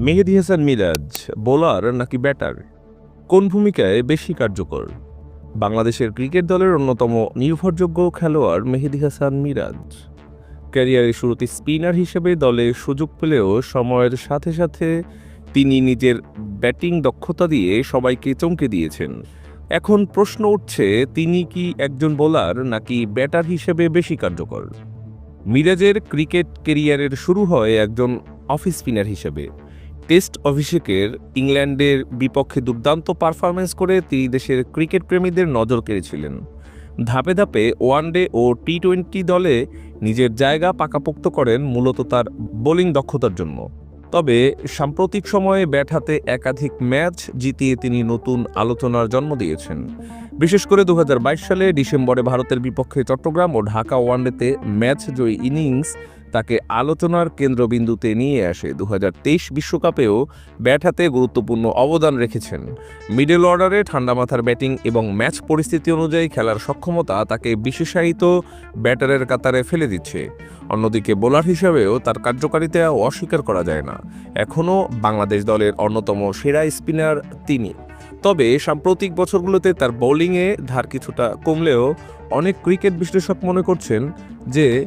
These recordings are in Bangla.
মেহেদি হাসান মিরাজ, বোলার নাকি ব্যাটার? কোন ভূমিকায় বেশি কার্যকর? বাংলাদেশের ক্রিকেট দলের অন্যতম নির্ভরযোগ্য খেলোয়াড় মেহেদি হাসান মিরাজ। ক্যারিয়ারের শুরুতে স্পিনার হিসেবে দলে সুযোগ পেলেও সময়ের সাথে সাথে তিনি নিজের ব্যাটিং দক্ষতা দিয়ে সবাইকে চমকে দিয়েছেন। এখন প্রশ্ন উঠছে, তিনি কি একজন বোলার নাকি ব্যাটার হিসেবে বেশি কার্যকর? মিরাজের ক্রিকেট কেরিয়ারের শুরু হয় একজন অফ স্পিনার হিসেবে। টেস্ট অভিষেকের ইংল্যান্ডের বিপক্ষে দুর্দান্ত পারফরমেন্স করে তিনি দেশের ক্রিকেট প্রেমীদের নজর কেড়েছিলেন। ধাপে ধাপে ওয়ানডে ও টি টোয়েন্টি দলে নিজের জায়গা পাকাপোক্ত করেন মূলত তার বোলিং দক্ষতার জন্য। তবে সাম্প্রতিক সময়ে ব্যাট হাতে একাধিক ম্যাচ জিতিয়ে তিনি নতুন আলোচনার জন্ম দিয়েছেন। বিশেষ করে দু হাজার বাইশ সালে ডিসেম্বরে ভারতের বিপক্ষে চট্টগ্রাম ও ঢাকা ওয়ানডেতে ম্যাচ জয়ী ইনিংস তাকে আলোচনার কেন্দ্রবিন্দুতে নিয়ে আসে। দু বিশ্বকাপেও ব্যাট হাতে গুরুত্বপূর্ণ অবদান রেখেছেন। মিডল অর্ডারে ঠান্ডা মাথার ব্যাটিং এবং ম্যাচ পরিস্থিতি অনুযায়ী খেলার সক্ষমতা তাকে বিশেষায়িত ব্যাটারের কাতারে ফেলে দিচ্ছে। অন্যদিকে বোলার হিসেবেও তার কার্যকারিতা অস্বীকার করা যায় না। এখনও বাংলাদেশ দলের অন্যতম সেরা স্পিনার তিনি। তবে সাম্প্রতিক বছরগুলোতে তার বোলিংয়ে ধার কিছুটা কমলেও অনেক ক্রিকেট বিশ্লেষক মনে করছেন যে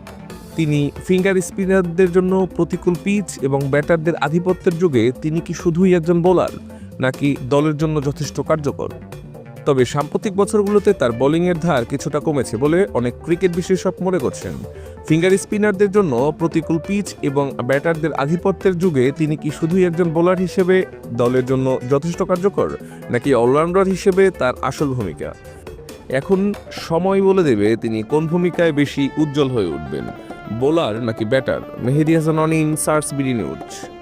তিনি ফিঙ্গার স্পিনারদের জন্য প্রতিকূল পিচ এবং ব্যাটারদের আধিপত্যের যুগে তিনি কি শুধুই একজন বোলার নাকি দলের জন্য যথেষ্ট কার্যকর? তবে সাম্প্রতিক বছরগুলোতে তার বোলিংয়ের ধার কিছুটা কমেছে বলে অনেক ক্রিকেট বিশেষজ্ঞ মনে করছেন। ফিঙ্গার স্পিনারদের জন্য প্রতিকূল পিচ এবং ব্যাটারদের আধিপত্যের যুগে তিনি কি শুধুই একজন বোলার হিসেবে দলের জন্য যথেষ্ট কার্যকর, নাকি অলরাউন্ডার হিসেবে তার আসল ভূমিকা? এখন সময় বলে দেবে তিনি কোন ভূমিকায় বেশি উজ্জ্বল হয়ে উঠবেন। বোলার নাকি ব্যাটার? মেহেদি হাসান অনিন সার্স বিডি নিউজ।